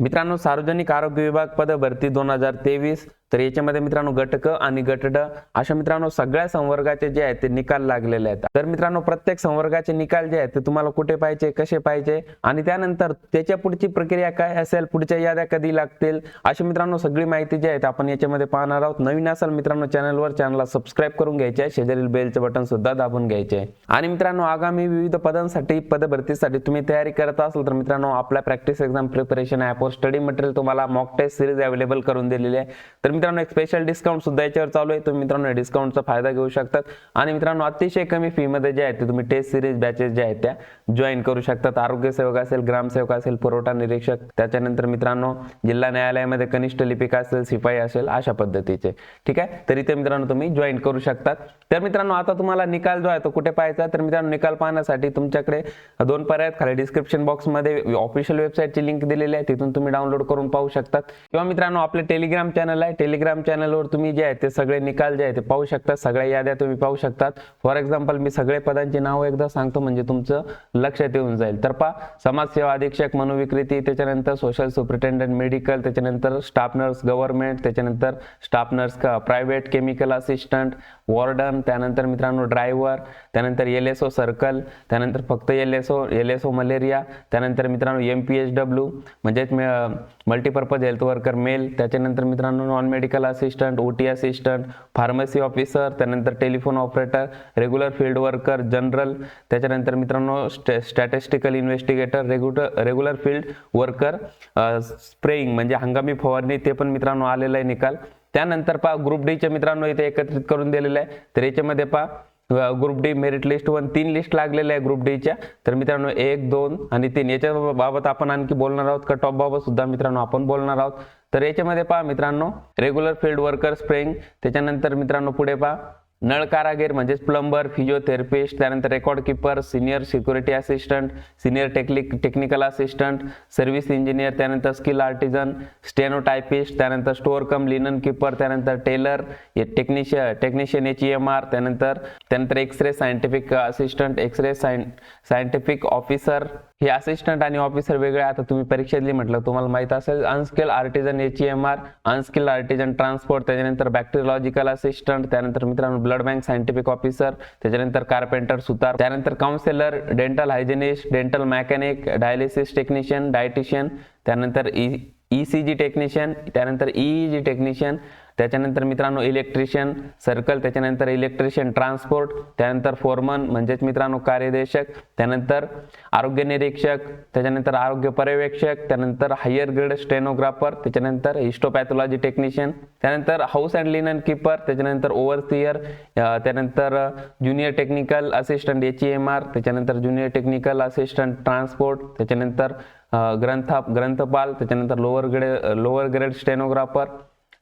मित्रांनो सार्वजनिक आरोग्य विभाग पद भरती दोन हजार तेवीस तर याच्यामध्ये मित्रांनो गटक आणि गटड अशा मित्रांनो सगळ्या संवर्गाचे जे आहेत ते निकाल लागलेले आहेत. तर मित्रांनो प्रत्येक संवर्गाचे निकाल जे आहेत ते तुम्हाला कुठे पाहिजे कसे पाहिजे आणि त्यानंतर त्याच्या पुढची प्रक्रिया काय असेल पुढच्या याद्या कधी लागतील अशी मित्रांनो सगळी माहिती जी आहे आपण याच्यामध्ये पाहणार आहोत. नवीन असाल मित्रांनो चॅनलवर चॅनलला सबस्क्राईब करून घ्यायचे आहे शेजारील बेलचं बटन सुद्धा दाबून घ्यायचे. आहे आणि मित्रांनो आगामी विविध पदांसाठी पदभरतीसाठी तुम्ही तयारी करत असाल तर मित्रांनो आपल्या प्रॅक्टिस एक्झाम प्रिपरेशन ॲपवर स्टडी मटेरियल तुम्हाला मॉक टेस्ट सिरीज अवेलेबल करून दिलेली आहे. तर मित्रांनो एक स्पेशल डिस्काउंट सुद्धा याच्यावर चालू आहे. तुम्ही मित्रांनो डिस्काउंटचा फायदा घेऊ शकतात. आणि मित्रांनो अतिशय कमी फीमध्ये जे आहेत ते तुम्ही टेस्ट सिरीज बॅचेस ज्या आहेत त्या जॉईन करू शकतात. आरोग्य सेवक असेल ग्रामसेवक असेल पुरवठा निरीक्षक त्याच्यानंतर मित्रांनो जिल्हा न्यायालयामध्ये कनिष्ठ लिपिका असेल शिपाई असेल अशा पद्धतीचे. ठीक आहे? तर इथे मित्रांनो तुम्ही जॉईन करू शकतात. तर मित्रांनो आता तुम्हाला निकाल जो आहे तो कुठे पाहायचा तर मित्रांनो निकाल पाहण्यासाठी तुमच्याकडे दोन पर्याय आहेत. खाली डिस्क्रिप्शन बॉक्समध्ये ऑफिशियल वेबसाईटची लिंक दिलेली आहे. तिथून तुम्ही डाउनलोड करून पाहू शकतात. किंवा मित्रांनो आपले टेलिग्राम चॅनल आहे. टेलिग्राम चॅनलवर तुम्ही जे आहे ते सगळे निकाल जे आहे ते पाहू शकतात सगळ्या याद्या तुम्ही पाहू शकतात. फॉर एक्झाम्पल मी सगळे पदांची नावं एकदा सांगतो म्हणजे तुमचं लक्षात येऊन जाईल. तर पा समाजसेवा अधीक्षक मनोविकृती त्याच्यानंतर सोशल सुप्रिटेंडंट मेडिकल त्याच्यानंतर स्टाफ नर्स गव्हर्नमेंट त्याच्यानंतर स्टाफ नर्स का प्रायव्हेट केमिकल असिस्टंट वॉर्डन त्यानंतर मित्रांनो ड्रायव्हर त्यानंतर एल एस ओ सर्कल त्यानंतर फक्त L S O L S O malaria त्यानंतर मित्रांनो एम पी एच डब्ल्यू म्हणजेच मल्टीपर्पज हेल्थ वर्कर मेल त्याच्यानंतर मित्रांनो non medical assistant O T assistant pharmacy officer त्यानंतर telephone operator regular field worker general त्याच्यानंतर मित्रांनो statistical investigator regular regular field worker spraying म्हणजे हंगामी फवारणी ते पण मित्रांनो आलेलं आहे निकाल. त्यानंतर पहा ग्रुप डीचे मित्रांनो इथे एकत्रित करून दिलेलं आहे. तर याच्यामध्ये पहा group D merit list one तीन लिस्ट लागलेल्या आहे ग्रुप डीच्या तर मित्रांनो एक दोन आणि तीन. याच्या बाबत आपण आणखी बोलणार आहोत कट ऑफ बाबत सुद्धा मित्रांनो आपण बोलणार आहोत. तर याच्यामध्ये पहा मित्रांनो रेग्युलर फील्ड वर्कर स्प्रेंग त्याच्यानंतर मित्रांनो पुढे पहा नळ कारागीर म्हणजेच प्लंबर फिजिओथेरपिस्ट त्यानंतर record keeper senior security assistant senior technic technical assistant service engineer त्यानंतर स्किल आर्टिजन स्टेनोटायपिस्ट त्यानंतर स्टोअर कम लिनन किपर त्यानंतर tailor technician technician H M R त्यानंतर त्यानंतर X ray scientific assistant X ray scientific officer हे assistant आणि officer वेगळे आता तुम्ही परीक्षा दिली म्हटलं तुम्हाला माहीत असेल unskill artisan H M R unskill artisan transport त्याच्यानंतर बॅक्टेरियलॉजिकल असिस्टंट त्यानंतर मित्रांनो ब्लड बँक सायंटिफिक ऑफिसर त्याच्यानंतर कार्पेंटर सुतार त्यानंतर counsellor dental hygienist dental mechanic dialysis technician dietician त्यानंतर E E C G technician त्यानंतर ई जी टेक्निशियन त्याच्यानंतर मित्रांनो इलेक्ट्रिशियन सर्कल त्याच्यानंतर इलेक्ट्रिशियन ट्रान्सपोर्ट त्यानंतर फोरमन म्हणजेच मित्रांनो कार्यदेशक त्यानंतर आरोग्य निरीक्षक त्याच्यानंतर आरोग्य पर्यवेक्षक त्यानंतर हायर ग्रेड स्टेनोग्राफर त्याच्यानंतर हिस्टोपॅथॉलॉजी टेक्निशियन त्यानंतर हाऊस अँड लिनन किपर त्याच्यानंतर ओव्हरसियर त्यानंतर junior technical assistant H E M R त्याच्यानंतर ज्युनियर टेक्निकल असिस्टंट ट्रान्सपोर्ट त्याच्यानंतर ग्रंथ ग्रंथपाल त्याच्यानंतर lower grade lower grade stenographer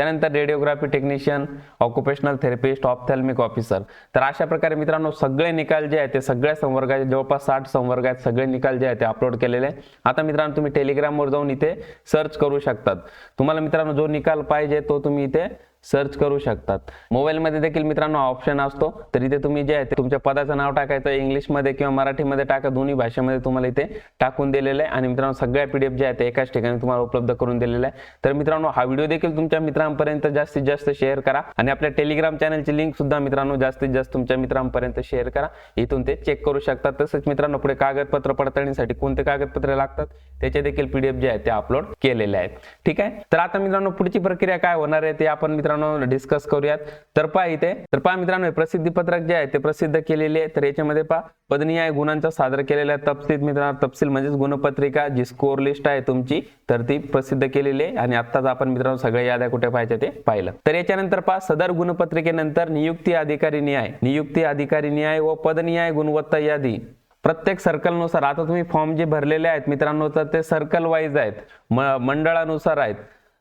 त्यानंतर radiography technician occupational therapist ophthalmic officer तर अशा प्रकारे मित्रांनो सगळे निकाल जे आहेत ते सगळ्या संवर्गाचे जवळपास साठ संवर्ग आहेत सगळे निकाल जे आहेत ते अपलोड केलेले आहे आता मित्रांनो तुम्ही टेलिग्रामवर जाऊन इथे सर्च करू शकतात. तुम्हाला मित्रांनो जो निकाल पाहिजे तो तुम्ही इथे सर्च करू शकतात. मोबाईलमध्ये देखील मित्रांनो ऑप्शन असतो. तर इथे तुम्ही जे आहे ते तुमच्या पदाचं नाव टाकायचं इंग्लिशमध्ये किंवा मराठीमध्ये टाका. दोन्ही भाषेमध्ये तुम्हाला इथे टाकून दिलेलं आहे. आणि मित्रांनो सगळ्या पीडीएफ जे आहेत ते एकाच ठिकाणी तुम्हाला उपलब्ध करून दिलेलं आहे. तर मित्रांनो हा व्हिडिओ देखील तुमच्या मित्रांपर्यंत जास्तीत जास्त शेअर करा. आणि आपल्या टेलिग्राम चॅनलची लिंक सुद्धा मित्रांनो जास्तीत जास्त तुमच्या मित्रांपर्यंत शेअर करा. इथून ते चेक करू शकतात. तसंच मित्रांनो पुढे कागदपत्र पडताळणीसाठी कोणते कागदपत्र लागतात त्याचे देखील पीडीएफ जे आहेत ते अपलोड केलेले आहेत. ठीक आहे? तर आता मित्रांनो पुढची प्रक्रिया काय होणार आहे ते आपण मित्रांनो डिस्कस करूयात. तर पहा इथे. तर पहा मित्रांनो हे प्रसिद्धी पत्रक जे आहे ते प्रसिद्ध केलेले आहे. तर याच्यामध्ये पहा पदनिहाय गुणांचा सादर केलेला तपशील मित्रांनो तपशील म्हणजेच गुणपत्रिका जी स्कोर लिस्ट आहे तुमची तर ती प्रसिद्ध केलेली आहे. आणि आत्ताच आपण मित्रांनो सगळ्या याद्या कुठे पाहिजे ते पाहिलं. तर याच्यानंतर पहा सदर गुणपत्रिकेनंतर नियुक्ती अधिकारी न्याय. नियुक्ती अधिकारी न्याय व पदनिहाय गुणवत्ता यादी. प्रत्येक सर्कलनुसार आता तुम्ही फॉर्म जे भरलेले आहेत मित्रांनो तर ते सर्कल वाईज आहेत. मंडळानुसार आहेत.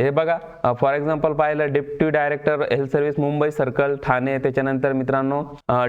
हे बघा फॉर एक्झाम्पल पाहिलं deputy director health service Mumbai circle Thane. त्याच्यानंतर मित्रांनो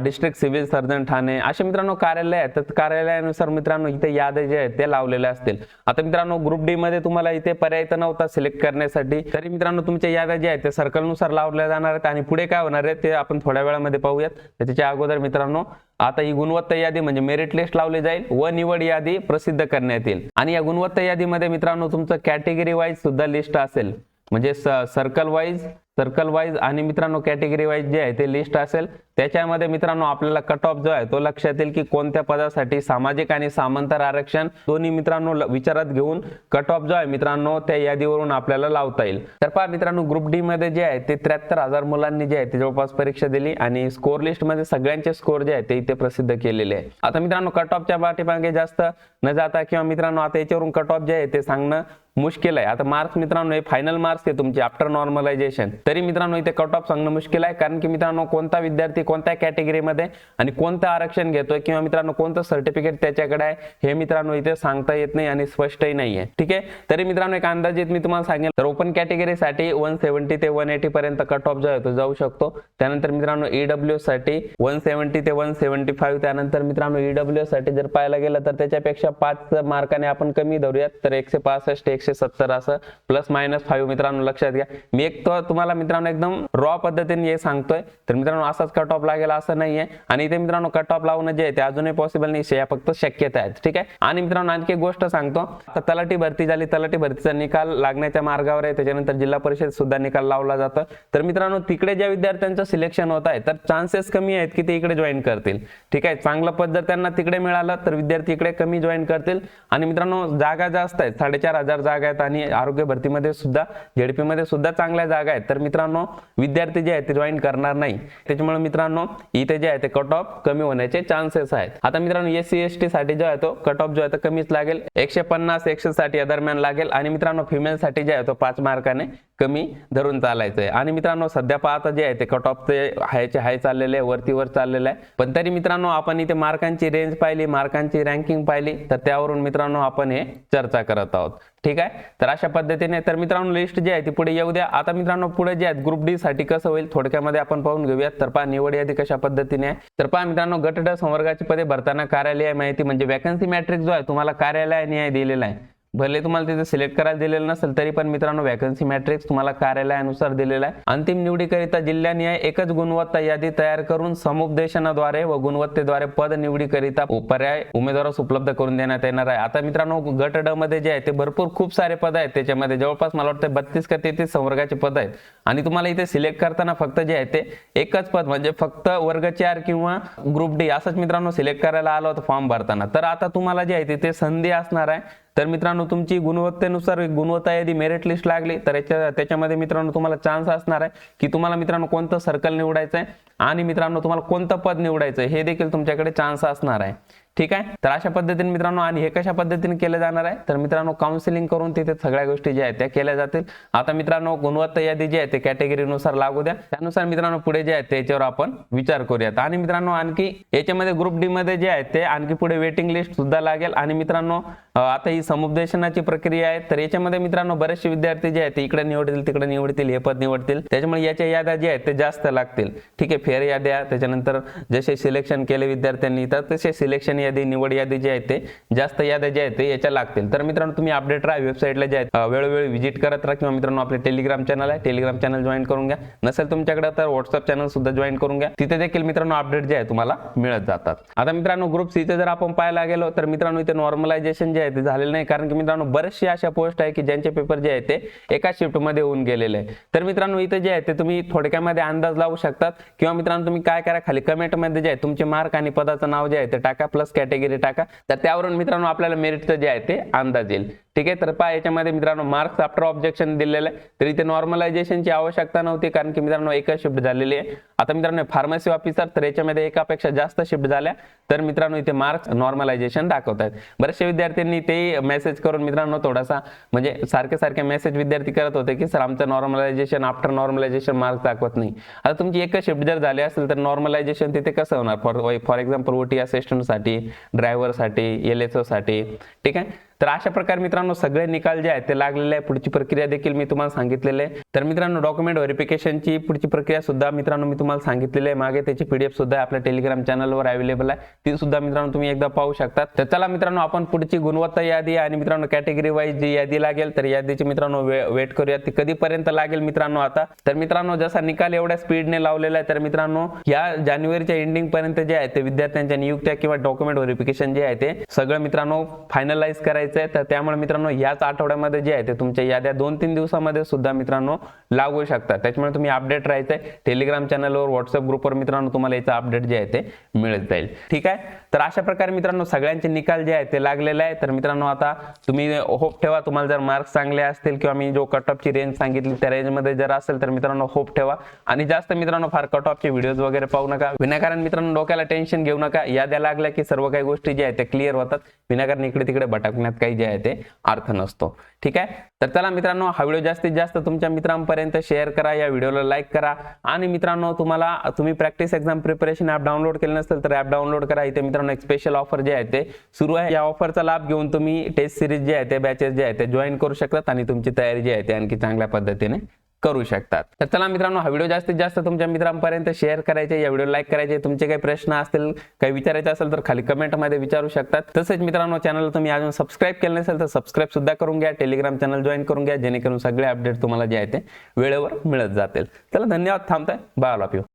डिस्ट्रिक्ट सिव्हिल सर्जन ठाणे. असे मित्रांनो कार्यालय आहेत. तर कार्यालयानुसार मित्रांनो इथे याद्या जे आहेत ते लावलेल्या असतील. आता मित्रांनो ग्रुप डी मध्ये तुम्हाला इथे पर्याय तर नव्हता सिलेक्ट करण्यासाठी. तरी मित्रांनो तुमच्या याद्या ज्या आहेत ते सर्कलनुसार लावल्या जाणार आहेत. आणि पुढे काय होणार आहे ते आपण थोड्या वेळामध्ये पाहूयात. त्याच्या अगोदर मित्रांनो आता ही गुणवत्ता यादी म्हणजे मेरिट लिस्ट लावली जाईल व निवड यादी प्रसिद्ध करण्यात येईल. आणि या गुणवत्ता यादीमध्ये मित्रांनो तुमचं कॅटेगरी वाईज सुद्धा लिस्ट असेल. म्हणजे सर्कल वाईज सर्कल वाईज आणि मित्रांनो कॅटेगरी वाईज जे आहे ते लिस्ट असेल त्याच्यामध्ये मित्रांनो आपल्याला कट ऑफ जो आहे तो लक्षात येईल की कोणत्या पदासाठी सामाजिक आणि सामंतर आरक्षण दोन्ही मित्रांनो विचारात घेऊन कट ऑफ जो आहे मित्रांनो त्या यादीवरून आपल्याला लावता येईल. तर पहा मित्रांनो ग्रुप डी मध्ये जे आहे ते त्र्याहत्तर हजार मुलांनी जे आहे ते जवळपास परीक्षा दिली आणि स्कोर लिस्टमध्ये सगळ्यांचे स्कोर जे आहे ते इथे प्रसिद्ध केलेले आहे. आता मित्रांनो कट ऑफच्या पाठीमागे जास्त न जाता किंवा मित्रांनो आता याच्यावरून कट ऑफ जे आहे ते सांगणं मुश्किल आहे. आता मार्क्स मित्रांनो हे फायनल मार्क्स आहे तुमचे आफ्टर नॉर्मलायझेशन तरी मित्रांनो इथे कट ऑफ सांगणं मुश्किल आहे. कारण की मित्रांनो कोणता विद्यार्थी कोणत्या कॅटेगरीमध्ये आणि कोणतं आरक्षण घेतोय किंवा मित्रांनो कोणतं सर्टिफिकेट त्याच्याकडे आहे हे मित्रांनो इथे सांगता येत नाही आणि स्पष्टही नाही आहे. ठीक आहे? तरी मित्रांनो एक अंदाजित मी तुम्हाला सांगेल तर ओपन कॅटेगरीसाठी वन सेव्हन्टी ते वन एटी पर्यंत कट ऑफ जो आहे तो जाऊ शकतो. त्यानंतर मित्रांनो ईडब्ल्यू साठी वन सेव्हन्टी ते वन सेव्हन्टी फाईव्ह त्यानंतर मित्रांनो ईडब्ल्यू साठी जर पाहायला गेलं तर त्याच्यापेक्षा पाच मार्काने आपण कमी धरूयात. तर एकशे पासष्ट एकशे सत्तर असं प्लस मायनस फाईव्ह मित्रांनो लक्षात घ्या. मी एक तुम्हाला तुम्हाला मित्रांनो एकदम रॉ पद्धतीने हे सांगतोय. तर मित्रांनो असाच कट ऑफ लागेल असं नाहीये. आणि इथे मित्रांनो कट ऑफ लावणं जे आहे ते अजूनही पॉसिबल नाही या फक्त शक्यता आहेत. ठीक आहे? आणि मित्रांनो आणखी एक गोष्ट सांगतो. आता तलाठी भरती झाली. तलाठी भरतीचा निकाल लागण्याच्या मार्गावर आहे. त्याच्यानंतर जिल्हा परिषद सुद्धा निकाल लावला जातो. तर मित्रांनो तिकडे ज्या विद्यार्थ्यांचं सिलेक्शन होत आहे तर चान्सेस कमी आहेत की ते इकडे जॉईन करतील. ठीक आहे? चांगलं पद जर त्यांना तिकडे मिळालं तर विद्यार्थी इकडे कमी जॉईन करतील. आणि मित्रांनो जागा जास्त आहेत. साडेचार हजार जागा आहेत. आणि आरोग्य भरतीमध्ये सुद्धा झेडपी मध्ये सुद्धा चांगल्या जागा आहेत. तर मित्रांनो विद्यार्थी जे आहेत ते जॉईन करणार नाही. त्याच्यामुळे मित्रांनो इथे जे आहे ते कट ऑफ कमी होण्याचे चान्सेस आहेत. आता मित्रांनो एस सी एस टी साठी जो आहे तो कट ऑफ जो आहे तो कमीच लागेल. एकशे पन्नास एकशे साठी या दरम्यान लागेल. आणि मित्रांनो फिमेल साठी जे आहे तो पाच मार्काने कमी धरून चालायचं आहे आणि मित्रांनो सध्या पाहता जे आहे ते कट ऑफ ते हायचे हाय चाललेले आहे वरती वर चाललेलं आहे. पण तरी मित्रांनो आपण इथे मार्कांची रेंज पाहिली मार्कांची रँकिंग पाहिली तर त्यावरून मित्रांनो आपण हे चर्चा करत आहोत. ठीक आहे? तर अशा पद्धतीने तर मित्रांनो लिस्ट जी आहे ती पुढे येऊ द्या. आता मित्रांनो पुढे जे आहेत ग्रुप डी साठी कसं होईल थोडक्यामध्ये आपण पाहून घेऊयात. तर पहा निवड यादी कशा पद्धतीने आहे. तर पहा मित्रांनो गट ड संवर्गाची पदे भरताना कार्यालय माहिती म्हणजे वॅकन्सी मॅट्रिक जो आहे तुम्हाला कार्यालयाने न्याय दिलेला आहे. भले तुम्हाला तिथे सिलेक्ट करायला दिलेलं नसेल तरी पण मित्रांनो वॅकन्सी मॅट्रिक्स तुम्हाला कार्यालयानुसार दिलेला आहे. अंतिम निवडीकरिता जिल्ह्यानिहाय एकच गुणवत्ता यादी तयार करून समुपदेशनाद्वारे व गुणवत्तेद्वारे पद निवडीकरिता पर्याय उमेदवारास उपलब्ध करून देण्यात येणार आहे. आता मित्रांनो गट ड मध्ये जे आहे ते भरपूर खूप सारे पद आहेत. त्याच्यामध्ये जवळपास मला वाटतं बत्तीस का तेहतीस संवर्गाचे पद आहेत. आणि तुम्हाला इथे सिलेक्ट करताना फक्त जे आहे ते एकच पद म्हणजे फक्त वर्ग चार किंवा ग्रुप डी असंच मित्रांनो सिलेक्ट करायला आलं होतं फॉर्म भरताना. तर आता तुम्हाला जे आहे ते- संधी असणार आहे. तर मित्रांनो तुमची गुणवत्तेनुसार गुणवत्ता यादी मेरिट लिस्ट लागली तर याच्या त्याच्यामध्ये मित्रांनो तुम्हाला चान्स असणार आहे की तुम्हाला मित्रांनो कोणतं सर्कल निवडायचं आहे आणि मित्रांनो तुम्हाला कोणतं पद निवडायचं हे देखील तुमच्याकडे चान्स असणार आहे. ठीक आहे? तर अशा पद्धतीने मित्रांनो आणि हे कशा पद्धतीने केलं जाणार आहे? तर मित्रांनो काउन्सिलिंग करून तिथे सगळ्या गोष्टी ज्या आहेत त्या केल्या जातील. आता मित्रांनो गुणवत्ता यादी जी आहे ते कॅटेगरीनुसार लागू द्या. त्यानुसार मित्रांनो पुढे जे आहे त्याच्यावर आपण विचार करूयात. आणि मित्रांनो आणखी याच्यामध्ये ग्रुप डी मध्ये जे आहे ते आणखी पुढे वेटिंग लिस्ट सुद्धा लागेल. आणि मित्रांनो आता ही समुपदेशनाची प्रक्रिया आहे. तर याच्यामध्ये मित्रांनो बरेचसे विद्यार्थी जे आहेत ते इकडे निवडतील तिकडे निवडतील हे पद निवडतील. त्याच्यामुळे याच्या याद्या ज्या आहेत ते जास्त लागतील. ठीक आहे फेर याद्या. त्याच्यानंतर जसे सिलेक्शन केले विद्यार्थ्यांनी तर तसे सिलेक्शन यादी निवड यादी जे आहेत ते जास्त याद्या जे आहेत ते याच्या लागतील. तर मित्रांनो तुम्ही अपडेट राहा वेबसाईटला जे आहेत वेळोवेळी व्हिजिट करत राहा किंवा मित्रांनो आपले टेलिग्राम चॅनल आहे टेलिग्राम चॅनल जॉईन करून घ्या. नसेल तुमच्याकडे तर व्हॉट्सअप चॅनल सुद्धा जॉईन करून घ्या. तिथे देखील मित्रांनो अपडेट जे आहे तुम्हाला मिळत जातात. आता मित्रांनो ग्रुप सीचे जर आपण पाहायला गेलो तर मित्रांनो इथे नॉर्मलायझेशन जे आहे ते झालेलं नाही. कारण की मित्रांनो बरेचसे अशा पोस्ट आहे की ज्यांचे पेपर जे आहे ते एका शिफ्टमध्ये होऊन गेलेले आहे तर मित्रांनो इथे जे आहे ते तुम्ही थोडक्यामध्ये अंदाज लावू शकतात. किंवा मित्रांनो तुम्ही काय करा खाली कमेंटमध्ये जे आहे तुमचे मार्क आणि पदाचं नाव जे आहे ते टाका प्लस कॅटेगरी टाका. तर त्यावरून मित्रांनो आपल्याला मेरिटचं जे आहे ते अंदाज येईल. ठीक आहे? तर पहा याच्यामध्ये मित्रांनो मार्क्स आफ्टर ऑब्जेक्शन दिलेलं आहे. तर इथे नॉर्मलायझेशनची आवश्यकता नव्हती कारण की मित्रांनो एकच शिफ्ट झालेली आहे. आता मित्रांनो फार्मसी ऑफिसर तर याच्यामध्ये एकापेक्षा जास्त शिफ्ट झाल्या. तर मित्रांनो इथे मार्क्स नॉर्मलायझेशन दाखवत आहेत बरेचसे विद्यार्थ्यांनी ते मेसेज करून मित्रांनो थोडासा म्हणजे सारखे सारखे मेसेज विद्यार्थी करत होते की सर आमचं नॉर्मलायझेशन आफ्टर नॉर्मलायझेशन मार्क्स दाखवत नाही. आता तुमची एकच शिफ्ट जर झाली असेल तर नॉर्मलायझेशन तिथे कसं होणार? फॉर फॉर एक्झाम्पल ओटी असिस्टंटसाठी ड्रायव्हरसाठी एल एससाठी ठीक आहे? तर अशा प्रकारे मित्रांनो सगळे निकाल जे आहेत ते लागलेले आहे पुढची प्रक्रिया देखील मी तुम्हाला सांगितलेले आहे. तर मित्रांनो डॉक्युमेंट व्हेरिफिकेशनची पुढची प्रक्रिया सुद्धा मित्रांनो मी तुम्हाला सांगितलेली आहे. मागे त्याची पीडीएफ सुद्धा आपल्या टेलिग्राम चॅनलवर अवेलेबल आहे. ती सुद्धा मित्रांनो तुम्ही एकदा पाहू शकता. तर चला मित्रांनो आपण पुढची गुणवत्ता यादी आणि मित्रांनो कॅटेगरी वाईज जी यादी लागेल तर यादीची मित्रांनो वेट करूया. ती कधीपर्यंत लागेल मित्रांनो आता? तर मित्रांनो जसा निकाल एवढ्या स्पीडने लावलेला आहे तर मित्रांनो या जानेवारीच्या एंडिंग पर्यंत जे आहे ते विद्यार्थ्यांच्या नियुक्त्या किंवा डॉक्युमेंट व्हेरिफिकेशन जे आहे ते सगळं मित्रांनो फायनलाइज करायचं आहे तर त्यामुळे मित्रांनो याच आठवड्यामध्ये जे आहे ते तुमच्या याद्या दोन तीन दिवसामध्ये सुद्धा मित्रांनो लागू शकतात. त्याच्यामुळे तुम्ही अपडेट राहायचंय. टेलिग्राम चॅनलवर व्हॉट्सअप ग्रुपवर मित्रांनो तुम्हाला याचं अपडेट जे आहे ते मिळत जाईल. ठीक आहे? तर अशा प्रकारे मित्रांनो सगळ्यांचे निकाल जे आहे ते लागलेले आहे तर मित्रांनो आता तुम्ही होप ठेवा. तुम्हाला जर मार्क्स चांगले असतील किंवा मी जो कट ऑफची रेंज सांगितली त्या रेंजमध्ये जर असेल तर मित्रांनो होप ठेवा. आणि जास्त मित्रांनो फार कट ऑफचे व्हिडिओज वगैरे पाहू नका. विनाकारण मित्रांनो डोक्याला टेन्शन घेऊ नका. याद्या लागल्या की सर्व काही गोष्टी ज्या आहेत त्या क्लिअर होतात. विनाकारण इकडे तिकडे भटकण्यात काही जे आहे ते अर्थ नसतो. ठीक आहे? तर चला मित्रांनो हा व्हिडिओ जास्तीत जास्त तुमच्या मित्रांपर्यंत शेअर करा या व्हिडिओला लाईक करा. आणि मित्रांनो तुम्हाला तुम्ही practice exam preparation app download केलं नसेल तर ॲप डाउनलोड करा. इथे मित्रांनो एक स्पेशल ऑफर जे आहे ते सुरू आहे. या ऑफरचा लाभ घेऊन तुम्ही टेस्ट सिरीज जे आहे ते बॅचेस जे आहे ते जॉईन करू शकतात आणि तुमची तयारी जी आहे ते आणखी चांगल्या पद्धतीने करू शकतात. तर चला मित्रांनो हा व्हिडिओ जास्तीत जास्त तुमच्या मित्रांपर्यंत शेअर करायचे या व्हिडिओ लाईक करायचे. तुमचे काही प्रश्न असतील काही विचारायचे असेल तर खाली कमेंटमध्ये विचारू शकतात. तसेच मित्रांनो चॅनल तुम्ही अजून सबस्क्राईब केलं नसेल तर सबस्क्राईब सुद्धा करून घ्या. टेलिग्राम चॅनल जॉईन करून घ्या जेणेकरून सगळे अपडेट तुम्हाला जे आहे ते वेळेवर मिळत जातील. चला धन्यवाद. थांबताय. Bye all of you